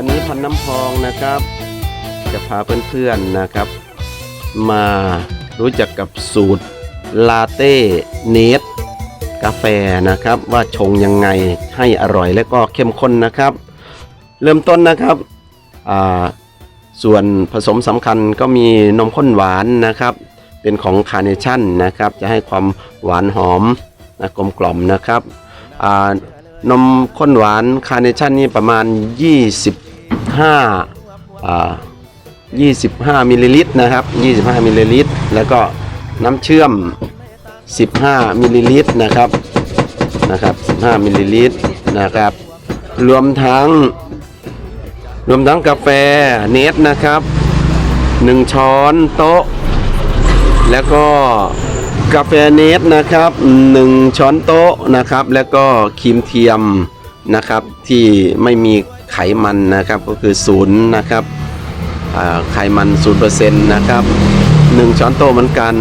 วันนี้พันน้ำพองนะครับ จะพาเพื่อนๆนะครับ มารู้จักกับสูตรลาเต้เนสกาแฟนะครับ ว่าชงยังไงให้อร่อยและก็เข้มข้นนะครับ เริ่มต้นนะครับส่วนผสมสำคัญก็มีนมข้นหวานนะครับ เป็นของคาร์เนชั่นนะครับ จะให้ความหวานหอมนะกลมกล่อมนะครับนมข้นหวานคาร์เนชั่นนี่ประมาณ 25อ่า25มิลลิลิตรนะครับ25มิลลิลิตรแล้วก็น้ำเชื่อม 15มิลลิลิตรนะครับนะครับ15มิลลิลิตรนะครับ รวมทั้ง รวมทั้งกาแฟเนสนะครับ 1 ช้อนโต๊ะ แล้วก็กาแฟเนสนะครับ 1 ช้อนโต๊ะนะครับ แล้วก็ครีมเทียมนะครับที่ไม่มี ไขมันนะครับก็คือศูนย์นะครับอ่าไขมัน0%นะครับ1ช้อนโต๊ะเหมือนกัน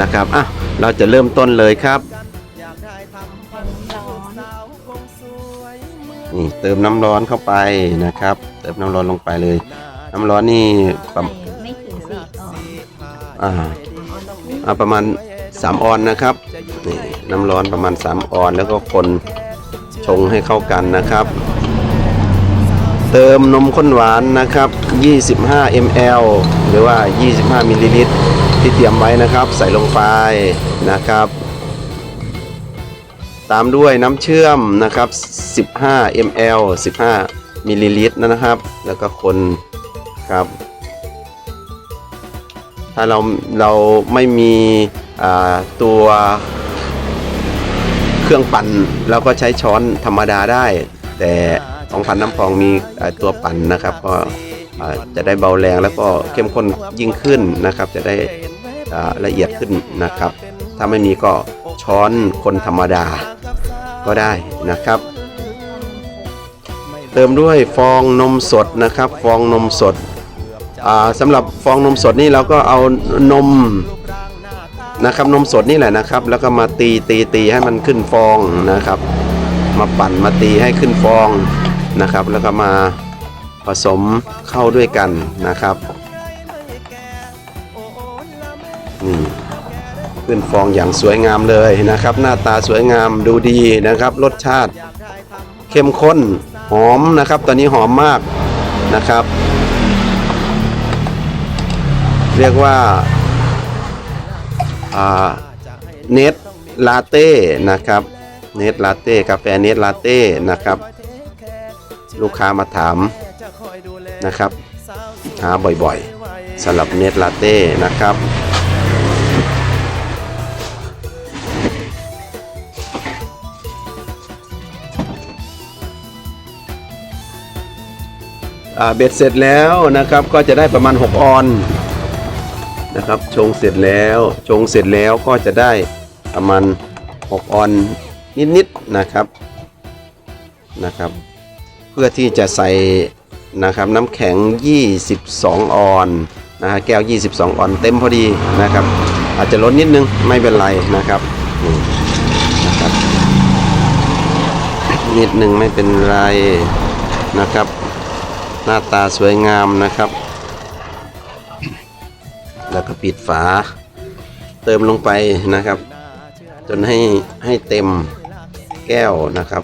นะครับอะเราจะเริ่มต้นเลยครับนี่เติมน้ำร้อนเข้าไปนะครับ เติมน้ำร้อนลงไปเลย น้ำร้อนนี่ประมไม่ถึงสี่ก่อนอ่าอ่าประมาณ3ออนนะครับนี่น้ำร้อนประมาณ3ออนแล้วก็คนชงให้เข้ากันนะครับ เติมนมข้นหวานนะครับ 25 ml หรือว่า 25มิลลิลิตรที่เตรียมไว้นะครับ ใส่ลงไปนะครับ ตามด้วยน้ำเชื่อมนะครับ 15 ml 15มิลลิลิตรนะครับ แล้วก็คนครับ ถ้าเราเราไม่มีตัวเครื่องปั่นเราก็ใช้ช้อนธรรมดาได้ แต่ ของพันน้ำพองมีตัวปั่นนะครับก็จะได้เบาแรงแล้วก็เข้มข้นยิ่งขึ้นนะครับ จะได้ละเอียดขึ้นนะครับ ถ้าไม่มีก็ช้อนคนธรรมดาก็ได้นะครับ เติมด้วยฟองนมสดนะครับ ฟองนมสดสำหรับฟองนมสดนี่เราก็เอานมนะครับนมสดนี่แหละนะครับ แล้วก็มาตีตีตีให้มันขึ้นฟองนะครับ มาปั่นมาตีให้ขึ้นฟอง นะครับ แล้วก็มาผสมเข้าด้วยกันนะครับนี่ขึ้นฟองอย่างสวยงามเลยนะครับ หน้าตาสวยงามดูดีนะครับ รสชาติเข้มข้นหอมนะครับ ตอนนี้หอมมากนะครับ เรียกว่าเนตลาเต้นะครับเนตลาเต้กาแฟเนตลาเต้นะครับ ลูกค้ามาถามนะครับ หาบ่อยๆสำหรับเนตลาเต้นะครับ เบ็ดเสร็จแล้วนะครับก็จะได้ประมาณ 6 ออนนะครับชงเสร็จแล้วชงเสร็จแล้วก็จะได้ประมาณ 6 ออนนิดๆนะครับนะครับ เพื่อที่จะใส่นะครับน้ำแข็ง 22 ออนนะฮะแก้ว 22 ออนเต็มพอดีนะครับ อาจจะล้นนิดนึงไม่เป็นไรนะครับนะครับ นิดนึงไม่เป็นไรนะครับ หน้าตาสวยงามนะครับ แล้วก็ปิดฝา เติมลงไปนะครับ จนให้ให้เต็มแก้วนะครับ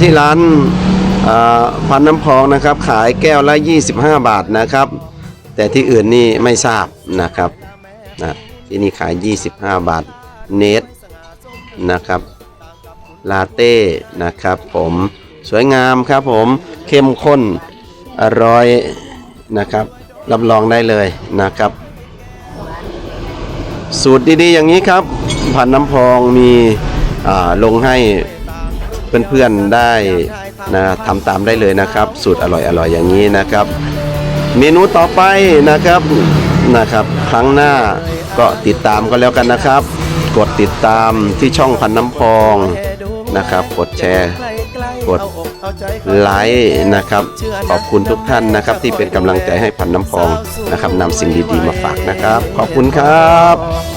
ที่ร้านพันน้ำพองนะครับ ขายแก้วละ 25 บาทนะครับ แต่ที่อื่นนี่ไม่ทราบนะครับนะที่นี่ขาย 25 บาทเนตนะครับลาเต้นะครับผมสวยงามครับผมเข้มข้นอร่อยนะครับ รับรองได้เลยนะครับ สูตรดีๆอย่างนี้ครับ พันน้ำพองมีลงให้ เพื่อนๆได้นะทำตามได้เลยนะครับ สูตรอร่อยๆอย่างนี้นะครับ เมนูต่อไปนะครับนะครับ ครั้งหน้าก็ติดตามก็แล้วกันนะครับ กดติดตามที่ช่องพันน้ำพองนะครับ กดแชร์กดไลค์นะครับ ขอบคุณทุกท่านนะครับ ที่เป็นกำลังใจให้พันน้ำพองนะครับนำสิ่งดีๆมาฝากนะครับ ขอบคุณครับ